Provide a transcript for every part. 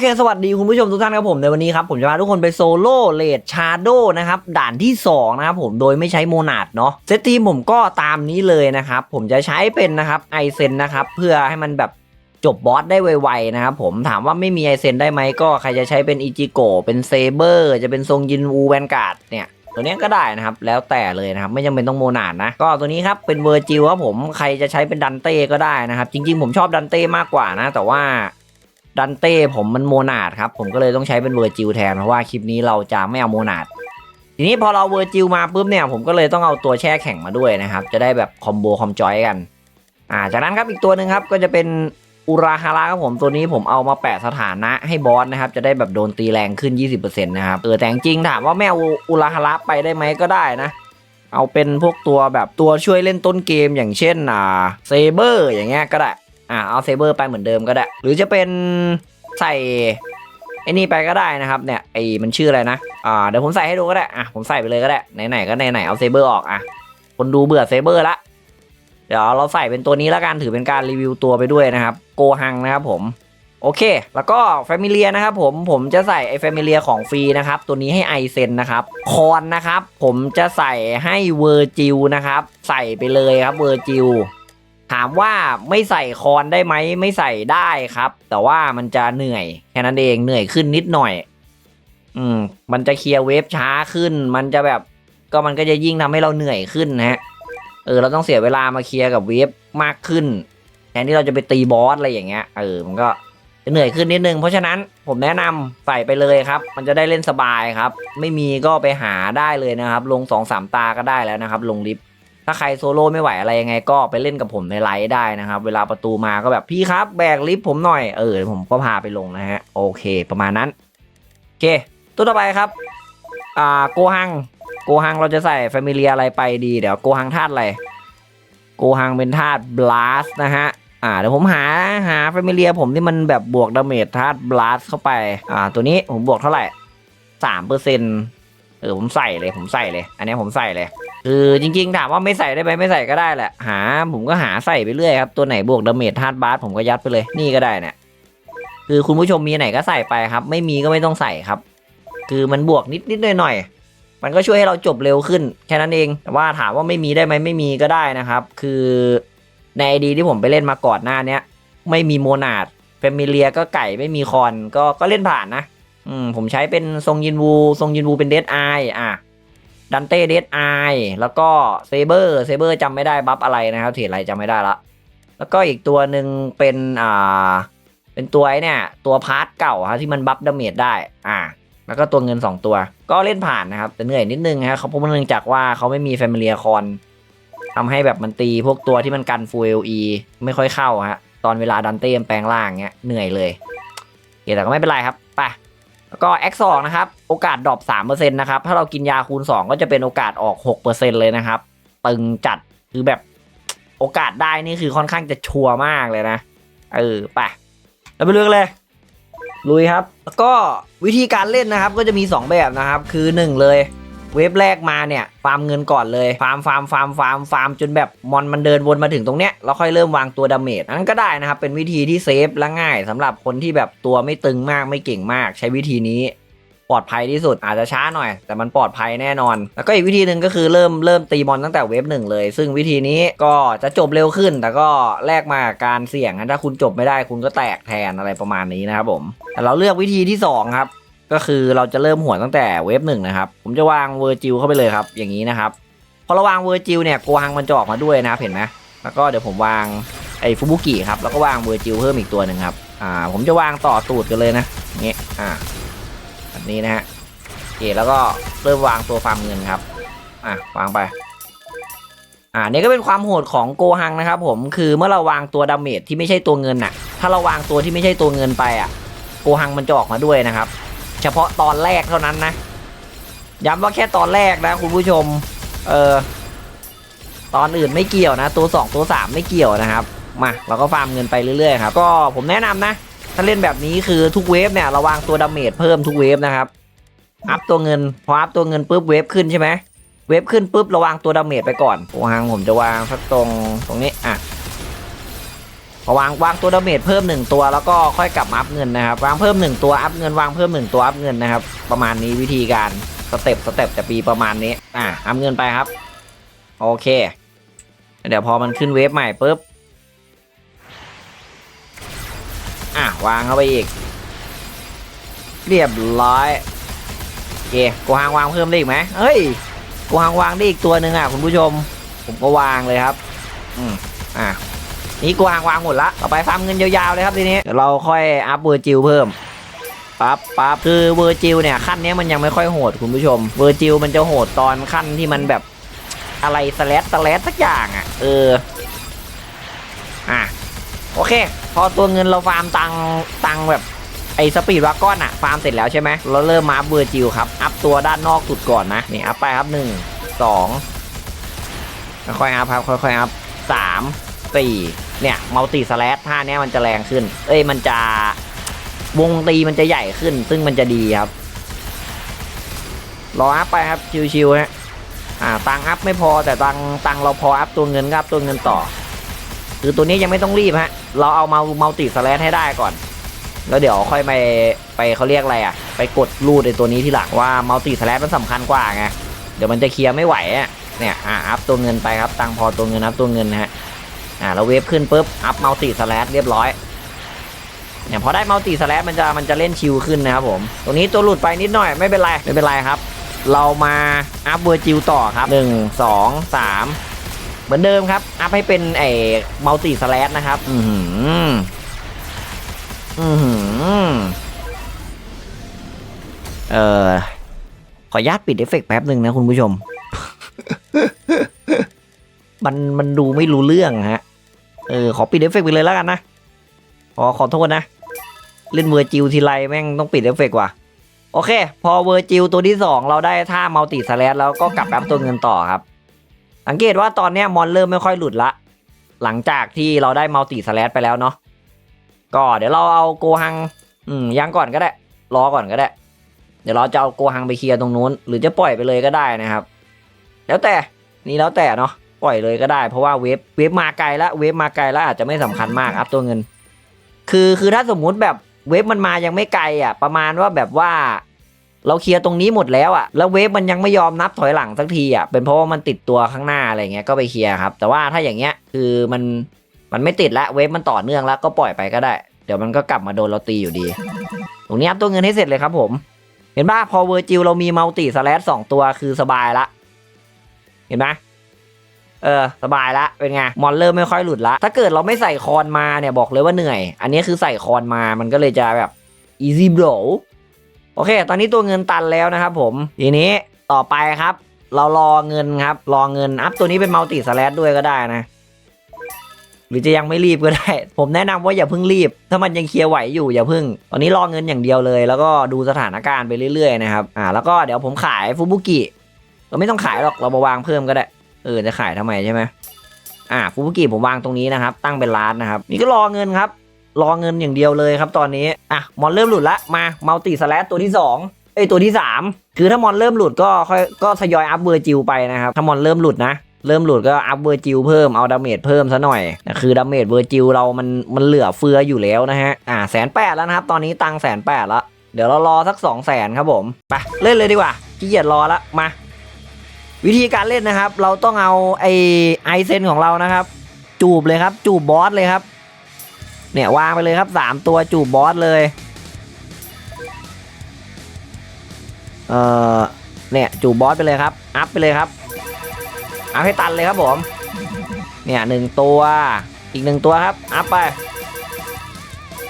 เค สวัสดีคุณผู้ชมทุกท่านครับผมในวันนี้ครับ ผมจะพาทุกคนไปโซโล่เลดชาร์โดนะครับ ด่านที่ 2 นะครับผมโดยไม่ใช้โมนาดเนาะเซตทีมผมก็ตามนี้เลยนะครับ ผมจะใช้เป็นนะครับไอเซนนะครับ เพื่อให้มันแบบจบบอสได้ไวๆนะครับผมถามว่าไม่มีไอเซนได้ไหมก็ใครจะใช้เป็นอิจิโกเป็นเซเบอร์จะเป็นทรงยินวูแวนการ์ดเนี่ยตัวเนี้ยก็ได้นะครับแล้วแต่เลยนะครับไม่จำเป็นต้องโมนาดนะ ก็ตัวนี้ครับเป็นเวอร์จิลครับผมใครจะใช้เป็นดันเต้ก็ได้นะครับ จริงๆผมชอบดันเต้มากกว่านะ แต่ว่า ดันเต้ผมมันโมนาดครับ ผมก็เลยต้องใช้เป็นเวอร์จิลแทนเพราะว่าคลิปนี้เราจะไม่เอาโมนาดทีนี้พอเราเวอร์จิลมาปุ๊บเนี่ยผมก็เลยต้องเอาตัวแช่แข็งมาด้วยนะครับ จะได้แบบคอมโบคอมจอยกัน อ่าจากนั้นครับอีกตัวหนึ่งครับก็จะเป็นอุราฮาระครับผมตัวนี้ผมเอามาแปะสถานะให้บอสนะครับ จะได้แบบโดนตีแรงขึ้น 20%นะครับเออแต่จริงถามว่าแม่อาอุราฮาระไปได้ไหมก็ได้นะ เอาเป็นพวกตัวแบบตัวช่วยเล่นต้นเกมอย่างเช่นอ่าเซเบอร์อย่างเงี้ยก็ได้ อ่าเอาเซเบอร์ไปเหมือนเดิมก็ได้ หรือจะเป็นใส่ไอ้นี่ไปก็ได้นะครับเนี่ยไอ้มันชื่ออะไรนะอ่าเดี๋ยวผมใส่ให้ดูก็ได้อะผมใส่ไปเลยก็ได้ไหนๆก็ไหนๆเอาเซเบอร์ออกอะคนดูเบื่อเซเบอร์ละเดี๋ยวเราใส่เป็นตัวนี้แล้วกันถือเป็นการรีวิวตัวไปด้วยนะครับ โกหังนะครับผมโอเค แล้วก็แฟมิเลียนะครับผม ผมจะใส่ไอ้แฟมิเลียของฟรีนะครับ ตัวนี้ให้ไอเซนนะครับ คอนนะครับ ผมจะใส่ให้เวอร์จิลนะครับ ใส่ไปเลยครับเวอร์จิล ถามว่าไม่ใส่คอนได้ไหมไม่ใส่ได้ครับ แต่ว่ามันจะเหนื่อยแค่นั้นเองเหนื่อยขึ้นนิดหน่อย อืม มันจะเคลียร์เวฟช้าขึ้น มันจะแบบ ก็มันก็จะยิ่งทำให้เราเหนื่อยขึ้นนะฮะเออเราต้องเสียเวลามาเคลียร์กับเวฟมากขึ้นแทนที่เราจะไปตีบอสอะไรอย่างเงี้ยเออมันก็จะเหนื่อยขึ้นนิดนึงเพราะฉะนั้นผมแนะนำใส่ไปเลยครับ มันจะได้เล่นสบายครับ ไม่มีก็ไปหาได้เลยนะครับ ลง2อสามตาก็ได้แล้วนะครับ ลงลิฟต์ ถ้าใครโซโล่ไม่ไหวอะไรยังไงก็ไปเล่นกับผมในไลฟ์ได้นะครับ เวลาประตูมาก็แบบพี่ครับแบกลิฟต์ผมหน่อยเออผมก็พาไปลงนะฮะโอเค ประมาณนั้นโอเค ตัวต่อไปครับอ่าโกหังโกหังเราจะใส่แฟมิเลียอะไรไปดีเดี๋ยวโกหังธาตุอะไรโกหังเป็นธาตุบลาสนะฮะอ่าเดี๋ยวผมหาหาแฟมิเลียผมที่มันแบบบวกดาเมจธาตุบลาสเข้าไปอ่าตัวนี้ผมบวกเท่าไหร่สามเปอร์เซ็นต์ เออผมใส่เลยผมใส่เลย อันนี้ผมใส่เลยคือจริงๆถามว่าไม่ใส่ได้ไหมไม่ใส่ก็ได้แหละหา ผมก็หาใส่ไปเรื่อยครับตัวไหนบวกดาเมจธาตุบาสผมก็ยัดไปเลยนี่ก็ได้เนี่ยคือคุณผู้ชมมีไหนก็ใส่ไปครับ ไม่มีก็ไม่ต้องใส่ครับ คือมันบวกนิดนิดหน่อยหน่อยๆมันก็ช่วยให้เราจบเร็วขึ้น แค่นั้นเองแต่ว่าถามว่าไม่มีได้ไหมไม่มีก็ได้นะครับ คือในไอดีที่ผมไปเล่นมาก่อนหน้าเนี้ย ไม่มีโมนาดเฟมิเลียก็ไก่ไม่มีคอนก็ก็เล่นผ่านนะ อืมผมใช้เป็นทรงยินวูทรงยินวูเป็นเดดไออะดันเต้เดดไอแล้วก็เซเบอร์เซเบอร์จำไม่ได้บัฟอะไรนะครับเทียอะไรจำไม่ได้ละแล้วก็อีกตัวหนึ่งเป็นอ่าเป็นตัวไอ้เนี่ย ตัวพาร์ทเก่าฮะที่มันบัฟดาเมจได้ อ่า แล้วก็ตัวเงิน 2 ตัว ก็เล่นผ่านนะครับ แต่เหนื่อยนิดนึงฮะเขาเพราะเนื่องจากว่าเขาไม่มีแฟมิเลียคอนทำให้แบบมันตีพวกตัวที่มันกันฟูเอลีไม่ค่อยเข้าฮะตอนเวลาดันเต้มแปลงร่างเงี้ยเหนื่อยเลยแต่ก็ไม่เป็นไรครับไป แล้วก็ X2 นะครับ โอกาสดรอป3%นะครับ ถ้าเรากินยาคูณ 2 ก็จะเป็นโอกาสออก 6%เลยนะครับ ตึงจัด คือแบบโอกาสได้นี่คือค่อนข้างจะชัวร์มากเลยนะ เออไปแล้วไปเลือกเลย ลุยครับ แล้วก็วิธีการเล่นนะครับ ก็จะมี 2 แบบนะครับ คือ 1 เลย เวฟแรกมาเนี่ยฟาร์มเงินก่อนเลยฟาร์มฟาร์มฟาร์มฟาร์มฟาร์มจนแบบมอนมันเดินวนมาถึงตรงเนี้ยแล้วค่อยเริ่มวางตัวดาเมจอันนั้นก็ได้นะครับเป็นวิธีที่เซฟและง่ายสำหรับคนที่แบบตัวไม่ตึงมากไม่เก่งมาก ใช้วิธีนี้ปลอดภัยที่สุดอาจจะช้าหน่อย แต่มันปลอดภัยแน่นอน แล้วก็อีกวิธีหนึ่งก็คือเริ่มเริ่มตีมอนตั้งแต่เวฟหนึ่งเลย ซึ่งวิธีนี้ก็จะจบเร็วขึ้น แต่ก็แลกมาการเสี่ยงนะถ้าคุณจบไม่ได้คุณก็แตกแทนอะไรประมาณนี้นะครับผมแต่เราเลือกวิธีที่สองครับ ก็คือเราจะเริ่มหัวตั้งแต่เวฟหนึ่งนะครับ ผมจะวางเวอร์จิลเข้าไปเลยครับ อย่างนี้นะครับ พอเราวางเวอร์จิลเนี่ยโกหังมันจะออกมาด้วยนะครับเห็นไหมแล้วก็เดี๋ยวผมวางไอ้ฟูบุกิครับ แล้วก็วางเวอร์จิลเพิ่มอีกตัวหนึ่งครับ อ่า ผมจะวางต่อตูดกันเลยนะอย่างงี้อ่าแบบนี้นะฮะโอเคแล้วก็เริ่มวางตัวฟาร์มเงินครับ อะวางไป อ่านี่ก็เป็นความโหดของโกหังนะครับผม คือเมื่อเราวางตัวดาเมจที่ไม่ใช่ตัวเงินน่ะ ถ้าเราวางตัวที่ไม่ใช่ตัวเงินไปอะ โกหังมันจะออกมาด้วยนะครับ เฉพาะตอนแรกเท่านั้นนะ ย้ำว่าแค่ตอนแรกนะคุณผู้ชม เออ ตอนอื่นไม่เกี่ยวนะ ตัว 2 ตัว 3 ไม่เกี่ยวนะครับ มาเราก็ฟาร์มเงินไปเรื่อยๆครับ ก็ผมแนะนำนะ ถ้าเล่นแบบนี้คือทุกเวฟเนี่ยราวางตัวดาเมจเพิ่มทุกเวฟนะครับ อัพตัวเงิน พออัพตัวเงินปุ๊บเวฟขึ้นใช่ไหมเวฟขึ้นปุ๊บราวางตัวดาเมจไปก่อนโอหังผมจะวางสักตรงตรงนี้อะ วางวางตัวดาเมจเพิ่มหนึ่งตัวแล้วก็ค่อยกลับมาอัพเงินนะครับ วางเพิ่มหนึ่งตัวอัพเงินวางเพิ่มหนึ่งตัวอัพเงินนะครับ ประมาณนี้วิธีการสเต็ปสเต็ปจะปีประมาณนี้ อะอัพเงินไปครับ โอเค เดี๋ยวพอมันขึ้นเวฟใหม่ปุ๊บ อะวางเข้าไปอีก เรียบร้อยโอเคกูหางวางเพิ่มได้อีกไหมเฮ้ยกูหางวางได้อีกตัวหนึ่งอะคุณผู้ชม ผมก็วางเลยครับ อืมอะ นี่กูหางวางหมดละต่อไปฟาร์มเงินยาวๆเลยครับทีนี้เดี๋ยวเราค่อยอัพเวอร์จิลเพิ่มปั๊บปั๊บคือเวอร์จิลเนี่ยขั้นนี้มันยังไม่ค่อยโหดคุณผู้ชมเวอร์จิลมันจะโหดตอนขั้นที่มันแบบอะไรสแลตสแลตสักอย่างอะ เอออะโอเค พอตัวเงินเราฟาร์มตังตังแบบไอ้สปีดวากอนอะฟาร์มเสร็จแล้วใช่ไหมเราเริ่มมาเบอร์จิลครับ อัพตัวด้านนอกสุดก่อนนะ นี่อัพไปครับหนึ่งสองค่อยอัพครับค่อยๆอัพสามสี่ เนี่ยมัลติสแลตท่าเนี้ยมันจะแรงขึ้น เอ้ยมันจะวงตีมันจะใหญ่ขึ้น ซึ่งมันจะดีครับ รออัพไปครับชิวๆฮะอ่าตังอัพไม่พอแต่ตังตังเราพออัพตัวเงินก็อัพตัวเงินต่อ คือตัวนี้ยังไม่ต้องรีบฮะเราเอามามัลติสแลชให้ได้ก่อน แล้วเดี๋ยวค่อยไปไปเขาเรียกอะไรอะ ไปกดรูดในตัวนี้ที่หลังว่ามัลติสแลชมันสำคัญกว่าไงเดี๋ยวมันจะเคลียร์ไม่ไหวอะเนี่ยอะอัพตัวเงินไปครับตังพอตัวเงินอัพตัวเงินฮะาแล้วเวฟขึ้นปุ๊บ อัพมัลติสแลชเรียบร้อยเนี่ยพอได้มัลติสแลชมันจะมันจะเล่นชิลขึ้นนะครับผม ตรงนี้ตัวหลุดไปนิดหน่อยไม่เป็นไรไม่เป็นไรครับ เรามาอัพเวอร์จิลต่อครับหนึ่งสองสามเหมือนเดิมครับ อัพให้เป็นไอ้มัลติสแลชนะครับ อือหืออือหือเออขออนุญาตปิดเอฟเฟกต์แป๊บหนึ่งนะคุณผู้ชม มันมันดูไม่รู้เรื่องฮะ เออขอปิดเอฟเฟกไปเลยแล้วกันนะขอขอโทษนะ เล่นเวอร์จิลทีไรแม่งต้องปิดเอฟเฟกว่ะโอเค พอเวอร์จิลตัวที่ 2 เราได้ท่ามัลติสแลชแล้วก็กลับแอปตัวเงินต่อครับ สังเกตว่าตอนเนี้ยมอนเริ่มไม่ค่อยหลุดละ หลังจากที่เราได้มัลติสแลชไปแล้วเนาะก็เดี๋ยวเราเอาโกหัง อืมยังก่อนก็ได้ รอก่อนก็ได้ เดี๋ยวเราจะเอาโกหังไปเคลียร์ตรงนู้น หรือจะปล่อยไปเลยก็ได้นะครับ แล้วแต่นี่แล้วแต่เนาะ ปล่อยเลยก็ได้ เพราะว่าเวฟเวฟมาไกลแล้วเวฟมาไกลแล้วอาจจะไม่สำคัญมากอัพตัวเงิน คือคือถ้าสมมุติแบบเวฟมันมายังไม่ไกลอะ ประมาณว่าแบบว่า เราเคลียร์ตรงนี้หมดแล้วอะแล้วเวฟมันยังไม่ยอมนับถอยหลังสักทีอะเป็นเพราะว่ามันติดตัวข้างหน้าอะไรเงี้ยก็ไปเคลียร์ครับ แต่ว่าถ้าอย่างเงี้ยคือมันมันไม่ติดละเวฟมันต่อเนื่องแล้วก็ปล่อยไปก็ได้ เดี๋ยวมันก็กลับมาโดนเราตีอยู่ดี ตรงนี้อัพตัวเงินให้เสร็จเลยครับผม เห็นป่ะพอเวอร์จิลเรามีมัลติสแลชสองตัวคือสบายละ เห็นไหม เออสบายละเป็นไงมอนเริ่มไม่ค่อยหลุดละ ถ้าเกิดเราไม่ใส่คอนมาเนี่ยบอกเลยว่าเหนื่อย อันนี้คือใส่คอนมามันก็เลยจะแบบ easy blow โอเค ตอนนี้ตัวเงินตันแล้วนะครับผม ทีนี้ต่อไปครับ เรารอเงินครับ รอเงิน อัพตัวนี้เป็นมัลติสแลชด้วยก็ได้นะ หรือจะยังไม่รีบก็ได้ ผมแนะนำว่าอย่าเพิ่งรีบ ถ้ามันยังเคลียร์ไหวอยู่อย่าเพิ่ง ตอนนี้รอเงินอย่างเดียวเลย แล้วก็ดูสถานการณ์ไปเรื่อยๆนะครับ อ่า แล้วก็เดี๋ยวผมขายฟูบุกิ เราไม่ต้องขายหรอก เรามาวางเพิ่มก็ได้ เออจะขายทำไมใช่ไหมอ่าฟูบุกิผมวางตรงนี้นะครับ ตั้งเป็นร้านนะครับ นี่ก็รอเงินครับ รอเงินอย่างเดียวเลยครับตอนนี้อะมอนเริ่มหลุดละมามัลติสแลชตัวที่2เอ้ตัวที่ 3 คือถ้ามอนเริ่มหลุดก็ค่อยก็ทยอยอัพเวอร์จิลไปนะครับถ้ามอนเริ่มหลุดนะเริ่มหลุดก็อัพเวอร์จิลเพิ่มเอาดาเมจเพิ่มซะหน่อย คือดาเมจเวอร์จิลเรามันมันเหลือเฟืออยู่แล้วนะฮะ อ่าแสนแปดแล้วนะครับ ตอนนี้ตังแสนแปดแล้วเดี๋ยวเรารอสัก2 0 0แสนครับผม ไป เล่นเลยดีกว่าขี้เกียจรอละมา วิธีการเล่นนะครับ เราต้องเอาไอไอเซนของเรานะครับ จูบเลยครับ จูบบอสเลยครับ เนี่ยวางไปเลยครับสามตัวจูบบอสเลยเอ่อเนี่ยจูบบอสไปเลยครับ อัพไปเลยครับเอาให้ตันเลยครับผมเนี่ยหนึ่งตัวอีกหนึ่งตัวครับ อัพไป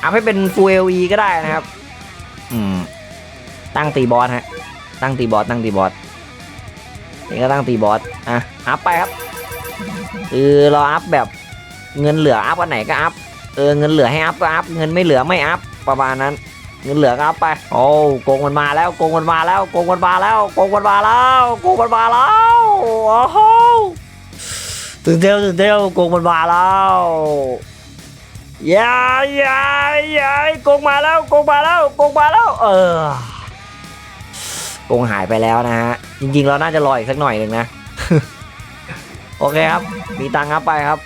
อัพให้เป็นฟูเอลีก็ได้นะครับ อืม ตั้งตีบอสฮะ ตั้งตีบอสตั้งตีบอส นี่ก็ตั้งตีบอส อะ อัพไปครับ คือเราอัพแบบเงินเหลืออัพอันไหนก็อัพ เออ เงินเหลือให้อัพก็อัพ เงินไม่เหลือไม่อัพ ประมาณนั้น เงินเหลือก็อัพไป โอ้โกงมันมาแล้ว โกงมันมาแล้ว โกงมันมาแล้ว โกงมันมาแล้ว โกงมันมาแล้ว โอ้โหตื่นเต้นตื่นเต้นโกงมันมาแล้วย่าอย่าอย่าโกงมาแล้ว โกงมาแล้ว โกงมาแล้ว เออ โกงหายไปแล้วนะฮะ จริงๆเราน่าจะรออีกสักหน่อยหนึ่งนะ โอเคครับ มีตังค์ครับไปครับ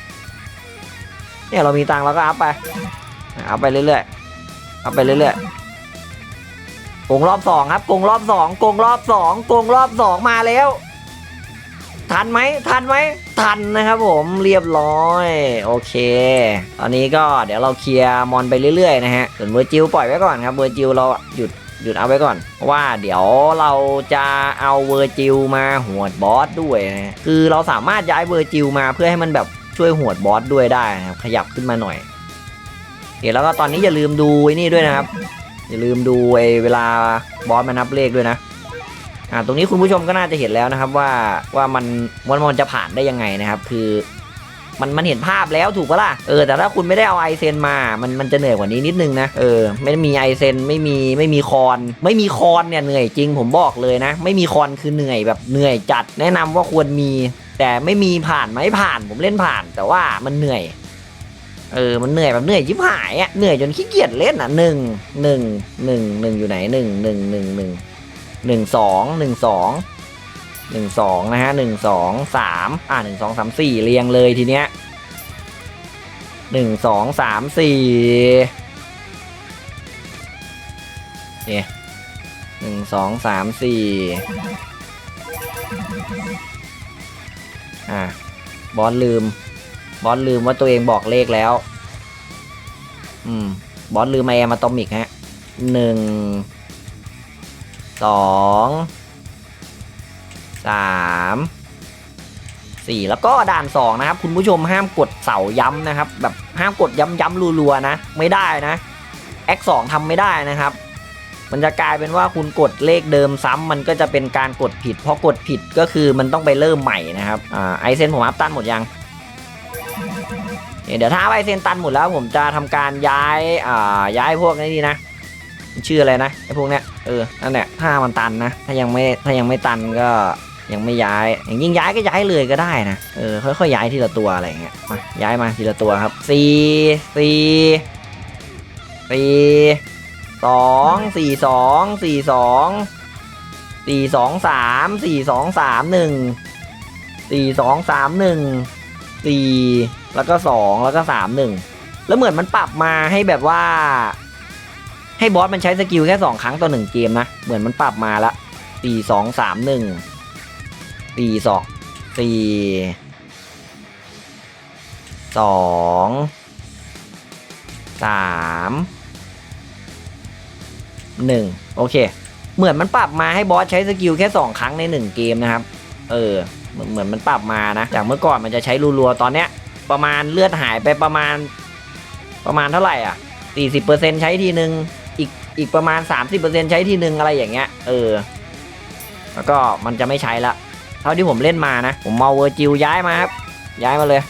เนี่ยเรามีตังค์เราก็อัพไป อัพไปเรื่อยๆ อัพไปเรื่อยๆกงรอบสองครับกงรอบสองกงรอบสองกงรอบสองมาแล้ว ทันไหมทันไหมทันนะครับผมเรียบร้อย โอเค ตอนนี้ก็เดี๋ยวเราเคลียร์มอนไปเรื่อยๆนะฮะส่วนเวอร์จิลปล่อยไว้ก่อนครับเวอร์จิลเราหยุด หยุดเอาไว้ก่อน ว่าเดี๋ยวเราจะเอาเวอร์จิลมาหวดบอสด้วยนะคือเราสามารถย้ายเวอร์จิลมาเพื่อให้มันแบบช่วยหวดบอสด้วยได้นะครับขยับขึ้นมาหน่อยเดี๋ยวแล้วก็ตอนนี้อย่าลืมดูไอ้นี่ด้วยนะครับ อย่าลืมดูไอ้เวลาบอสมันนับเลขด้วยนะอ่าตรงนี้คุณผู้ชมก็น่าจะเห็นแล้วนะครับว่าว่ามันมันมันจะผ่านได้ยังไงนะครับ คือ มันมันเห็นภาพแล้วถูกปะล่ะเออแต่ถ้าคุณไม่ได้เอาไอเซนมา มันมันจะเหนื่อยกว่านี้นิดนึงนะเออไม่มีไอเซนไม่มีไม่มีคอน ไม่มีคอนเนี่ยเหนื่อยจริงผมบอกเลยนะ ไม่มีคอนคือเหนื่อยแบบเหนื่อยจัด แนะนำว่าควรมี แต่ไม่มีผ่านไหมผ่าน ผมเล่นผ่าน แต่ว่ามันเหนื่อยเออ มันเหนื่อยแบบเหนื่อยชิบหายอะ เหนื่อยจนขี้เกียจเล่นอะหนึ่งหนึ่งหนึ่งหนึ่งอยู่ไหนหนึ่งหนึ่งหนึ่งหนึ่งหนึ่งสองหนึ่งสอง หนึ่งสองนะฮะหนึ่งสองสามอ่าหนึ่งสองสามสี่เรียงเลยทีเนี้ยหนึ่งสองสามสี่เนี่ยหนึ่งสองสามสี่อ่าบอสลืม บอสลืมว่าตัวเองบอกเลขแล้ว อืม บอสลืมไอแอมอะตอมิกฮะหนึ่งสอง สามสี่แล้วก็ด่านสองนะครับ คุณผู้ชมห้ามกดเสาย้ำนะครับ แบบห้ามกดย้ำย้ำรัวๆนะ ไม่ได้นะแอคสองทำไม่ได้นะครับ มันจะกลายเป็นว่าคุณกดเลขเดิมซ้ำมันก็จะเป็นการกดผิดเพราะกดผิดก็คือมันต้องไปเริ่มใหม่นะครับอ่าไอเซนผมอัพตันหมดยังเดี๋ยวถ้าไอเซนตันหมดแล้วผมจะทำการย้ายอ่าย้ายพวกนี้ดีนะชื่ออะไรนะไอพวกเนี้ยเออนั่นแหละถ้ามันตันนะ ถ้ายังไม่ถ้ายังไม่ตันก็ ยังไม่ย้ายอย่างยิ่งย้ายก็ย้ายเลยก็ได้นะเออค่อยๆย้ายทีละตัวอะไรเงี้ยมาย้ายมาทีละตัวครับสี่สี่สี่สองสี่สองสี่สองสี่สองสามสี่สองสามหนึ่งสี่สองสามหนึ่งสี่แล้วก็สองแล้วก็สามหนึ่งแล้วเหมือนมันปรับมาให้แบบว่า ให้บอสมันใช้สกิลแค่สองครั้งต่อหนึ่งเกมนะเหมือนมันปรับมาละสี่สองสามหนึ่ง สี่สองสี่สองสามหนึ่งโอเค เหมือนมันปรับมาให้บอสใช้สกิลแค่สองครั้งในหนึ่งเกมนะครับ เออเหมือนเหมือนมันปรับมานะ จากเมื่อก่อนมันจะใช้รัวๆตอนเนี้ย ประมาณเลือดหายไปประมาณ ประมาณเท่าไหร่อะสี่สิบเปอร์เซ็นใช้ทีหนึ่งอีกอีกประมาณสามสิบเปอร์เซ็นใช้ทีหนึ่งอะไรอย่างเงี้ย เออ แล้วก็มันจะไม่ใช้ละ เท่าที่ผมเล่นมานะ ผมเมาเวอร์จิลย้ายมาครับ ย้ายมาเลย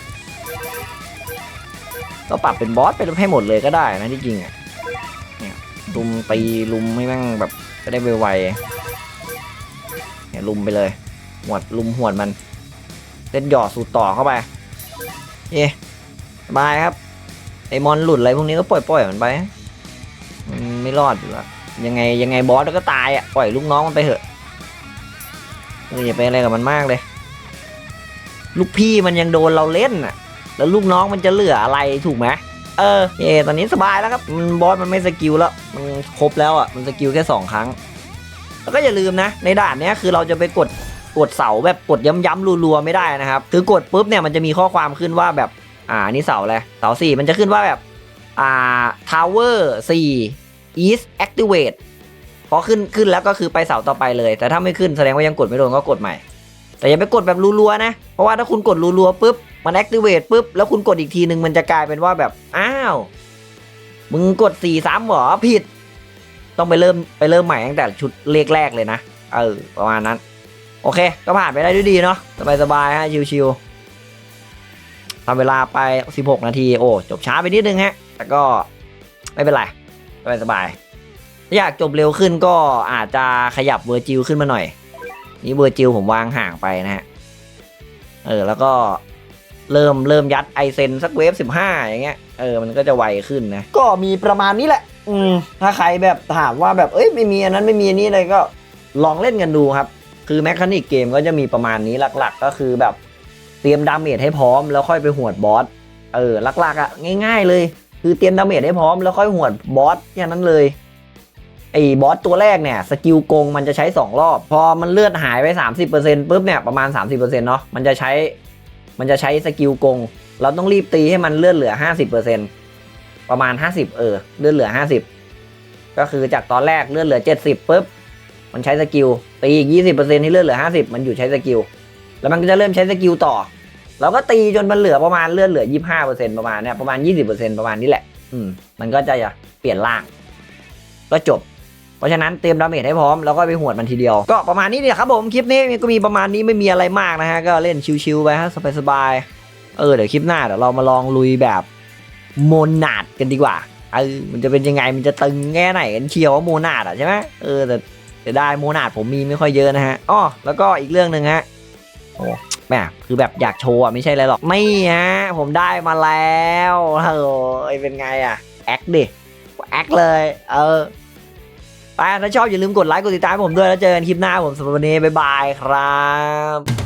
ก็ปรับเป็นบอสไปให้หมดเลยก็ได้นะที่จริงอะเนี่ยลุมตีลุมให้แม่งแบบจะได้ไวๆเนี่ยลุมไปเลยหวดลุมหวดมัน เล่นหยอดสูตรต่อเข้าไปเย่สบายครับไอมอนหลุดอะไรพวกนี้ก็ปล่อยปล่อยมันไปมันไม่รอดอยู่แล้วยังไงยังไงบอสก็ตายอะปล่อยลูกน้องมันไปเถอะ อออย่าไปอะไรกับมันมากเลย ลูกพี่มันยังโดนเราเล่นอะ แล้วลูกน้องมันจะเหลืออะไรถูกไหมเออเย่ตอนนี้สบายแล้วครับมันบอสมันไม่สกิลแล้วมันครบแล้วอะมันสกิลแค่สองครั้ง แล้วก็อย่าลืมนะ ในด่านนี้คือเราจะไปกดกดเสาแบบกดย้ำๆรัวๆไม่ได้นะครับ คือกดปุ๊บเนี่ยมันจะมีข้อความขึ้นว่าแบบอ่านี่เสาอะไรเสาสี่มันจะขึ้นว่าแบบอ่า tower 4 east activate พอขึ้นขึ้นแล้วก็คือไปเสาต่อไปเลย แต่ถ้าไม่ขึ้นแสดงว่ายังกดไม่โดนก็กดใหม่ แต่อย่าไปกดแบบรัวๆนะ เพราะว่าถ้าคุณกดรัวๆปุ๊บมัน activate ปุ๊บแล้วคุณกดอีกทีหนึ่งมันจะกลายเป็นว่าแบบอ้าวมึงกด4ี่สามหรอผิด ต้องไปเริ่มไปเริ่มใหม่ตั้งแต่ชุดเลขแรกเลยนะเออประมาณนั้น โอเค ก็ผ่านไปได้ด้วยดีเนาะสบายๆฮะชิวๆทำเวลาไป 16 นาที โอ้ จบช้าไปนิดนึงฮะ แต่ก็ไม่เป็นไรสบายๆ ถ้าอยากจบเร็วขึ้นก็อาจจะขยับเวอร์จิลขึ้นมาหน่อย นี่เวอร์จิลผมวางห่างไปนะฮะ เออแล้วก็เริ่มเริ่มยัดไอเซนสักเวฟ15อย่างเงี้ยเออมันก็จะไวขึ้นนะ ก็มีประมาณนี้แหละ อืมถ้าใครแบบถามว่าแบบเอ้ยไม่มีอันนั้นไม่มีอันนี้เลยก็ลองเล่นกันดูครับ คือแมคานิกเกมก็จะมีประมาณนี้หลัก ๆ ก็คือแบบเตรียมดาเมจให้พร้อมแล้วค่อยไปหวดบอสเออหลักๆอะง่าย ๆ เลย คือเตรียมดาเมจให้พร้อมแล้วค่อยหวดบอสแค่นั้นเลย ไอ้บอสตัวแรกเนี่ยสกิลโกงมันจะใช้ 2 รอบ พอมันเลือดหายไป 30%ปุ๊บเนี่ยประมาณ 30%เนาะมันจะใช้มันจะใช้สกิลโกง เราต้องรีบตีให้มันเลือดเหลือ 50%ประมาณ 50 เออ เลือดเหลือ 50 ก็คือจากตอนแรกเลือดเหลือ 70ปุ๊บมันใช้สกิลตีอีก 20%ให้เลือดเหลือ 50 มันอยู่ใช้สกิลแล้วมันก็จะเริ่มใช้สกิลต่อเราก็ตีจนมันเหลือประมาณเลือดเหลือ 25%ประมาณเนี้ยประมาณ 20%ประมาณนี้แหละ อืมมันก็จะเปลี่ยนร่าง ก็จบ เพราะฉะนั้นเตรียมดาเมจให้พร้อมแล้วก็ไปหวดมันทีเดียว ก็ประมาณนี้เนี่ยครับผมคลิปนี้ก็มีประมาณนี้ไม่มีอะไรมากนะฮะก็เล่นชิวๆไปฮะสบายๆเออเดี๋ยวคลิปหน้าเดี๋ยวเรามาลองลุยแบบโมนาดกันดีกว่าเออมันจะเป็นยังไงมันจะตึงแง่ไหนกันเชียวว่าโมนาดอะใช่ไหมเออแต่แต่ได้โมนาดผมมีไม่ค่อยเยอะนะฮะอ้อแล้วก็อีกเรื่องหนึ่งฮะโอ้แหมคือแบบอยากโชว์อะไม่ใช่อะไรหรอกไม่ฮะผมได้มาแล้วเฮ้ยเป็นไงอะแอคดิแอคเลย เออ ไปถ้าชอบอย่าลืมกดไลค์กดติดตามผมด้วยแล้วเจอกันคลิปหน้าผมสำหรับวันนี้บ๊ายบายครับ